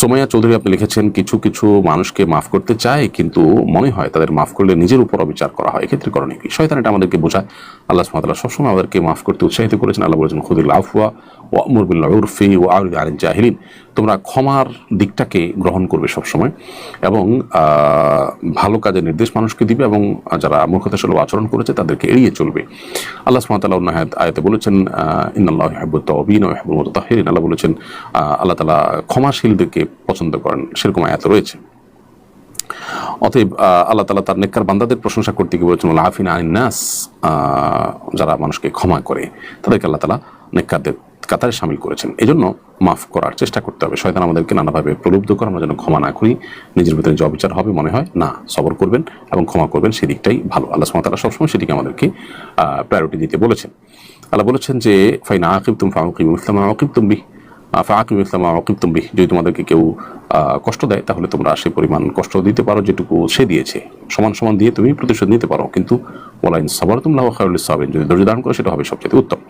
সোমাইয়া চৌধুরী আপনি লিখেছেন, কিছু কিছু মানুষকে মাফ করতে চায়, কিন্তু মনে হয় তাদের মাফ করলে নিজের উপর অবিচার করা হয়। এক্ষেত্রে করণীয় কি? শয়তান এটা আমাদেরকে বোঝায়। আল্লাহ সুমাতাল্লাহ সবসময় আমাদেরকে মাফ করতে উৎসাহিত করেছেন। আল্লাহ বলেছেন, খুদুল আফওয়া ও আমরবিল্লা উরফি ও আউল আলিন তোমরা ক্ষমার দিকটাকে গ্রহণ করবে সবসময় এবং ভালো কাজের নির্দেশ মানুষকে দিবে এবং যারা মূর্খতা সুলভ আচরণ করেছে তাদেরকে এড়িয়ে চলবে। আল্লাহ সুমাতাল্লাহ আয়াত- বলেছেন ইন্নআল্লাহ হেবুল আল্লাহ বলেছেন আল্লাহ তালা ক্ষমাশীলদেরকে পছন্দ করেন। সেরকম আয়াত রয়েছে। অতএব আল্লাহ তালা তার নেককার বান্দাদের প্রশংসা করতে গিয়ে বলেছেন আফিন আইন নাস আহ, যারা মানুষকে ক্ষমা করে তাদেরকে আল্লাহ তালা নেককারদের কাতারে সামিল করেছেন। এজন্য মাফ করার চেষ্টা করতে হবে। শয়তান আমাদেরকে নানাভাবে প্রলুব্ধ করে আমরা যেন ক্ষমা না করি। নিজের ভিতরে যে অবিচার হবে মনে হয়, না, সবর করবেন এবং ক্ষমা করবেন সেদিকটাই ভালো। আল্লাহ সুমাতারা সবসময় সেদিকে আমাদেরকে প্রায়োরিটি দিতে বলেছেন। আল্লাহ বলেছেন যে, ফাইনা আকিব তুম ফাউকিব ইসলাম আকিব তুমি ফাকিম ইসলাম আকিব তুমি যদি তোমাদেরকে কেউ কষ্ট দেয়, তাহলে তোমরা সেই পরিমাণ কষ্ট দিতে পারো যেটুকু সে দিয়েছে। সমান সমান দিয়ে তুমি প্রতিশোধ নিতে পারো। কিন্তু ওলাইন সবার তোমরা খায়ুল সাবেন যদি ধৈর্য ধারণ করো, সেটা হবে সবচেয়ে উত্তম।